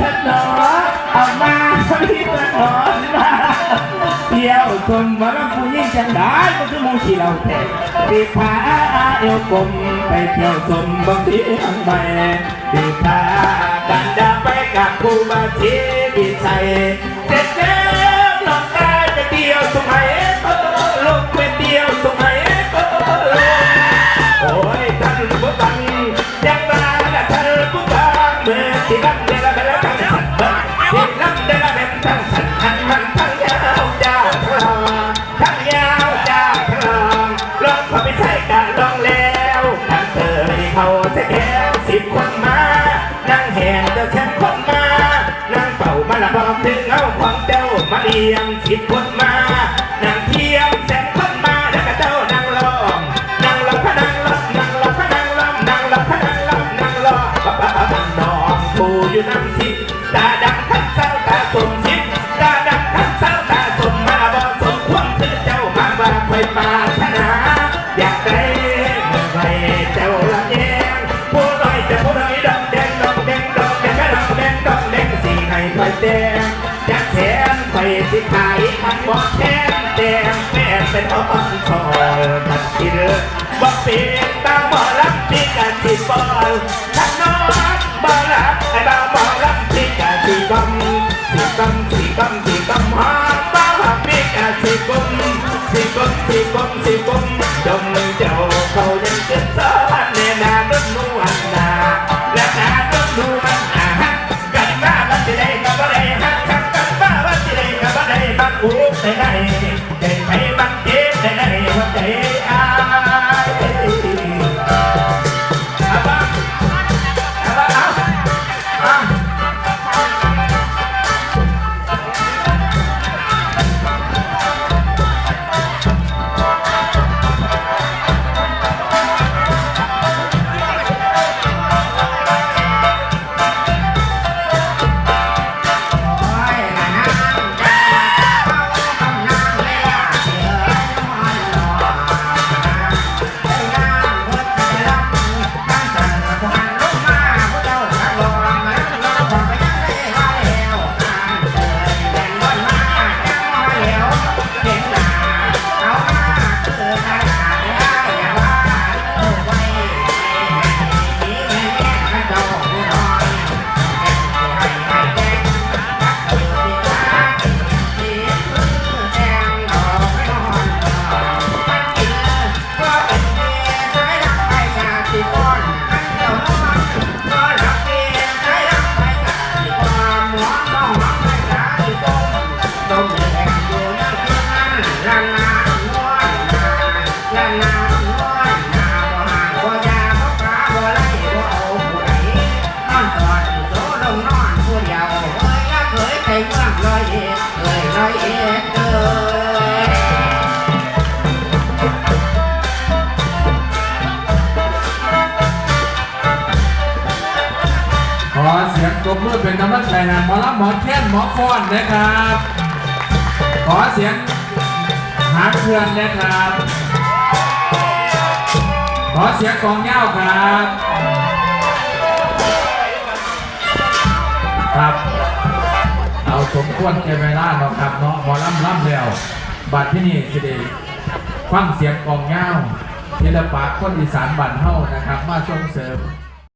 ถนอเอามาพี่ถนอนมาเที่ยวชมว่าลำผู้ยิ่งจังได้ก็คือมองขี่เราแต่ปีพาเอวกลมไปเที่ยวชมบางทีอังใบปีพากันดาไปกับครูบาทีบิชัยเด็ดแล้วหลอกตาจะเดียวสมัยเออลงเป็นเดียวสมัยเออลงโอ้ยท่านผู้ฟังยังมาและท่านผู้ฟังเมื่อที่ลำเดล เทียงสิบคนมานั่งเทียมแสนคนมาแล้วก็เจ้านั่งรอนั่งรอพะนั่งรอนั่งรอพะนั่งรอนั่งรอพะนั่งรอนั่งรอปะปะปะปะนองปูอยู่น้ำสิตาดำขันเศร้าตาสมสิตาดำขันเศร้าตาสมมาบ่สมควรคือเจ้ามาว่าคอยปารถนาอยากได้เมื่อไหรเจ้าละแยงผู้น้อยจะผู้น้อยดอกแดงดอกแดงดอกแดงดอกแดงดอกแดงสีให้คอยแดง สิขายมันบ่แทนแดงแม่เป็นอ่อนชอนทันทีเด้อบ่เป็นตาบ่รับที่กันสิบอลถ้านอนบ่รับไอ้บ่าวบ่รับที่กันสิกำสิกำสิกำสิกำหาบ่รับที่กันสิกมสิกมสิกมสิกมจงเจ้าเขายังเกิดสอ ขอเสียงกรบมือเป็นกำลังใจให้หมอลำหมอแค้นหมอคอนนะครับ ขอเสียงหาเคลื่อนนะครับ ขอเสียงกองเง้าครับ ควรแต่เวลาเนาะครับเนาะหมอลำล่ำแล้วบัดที่นี่สิเดฟังเสียงกองเง้าศิลปะคนอีสานบ้านเฮานะครับ มาส่งเสริม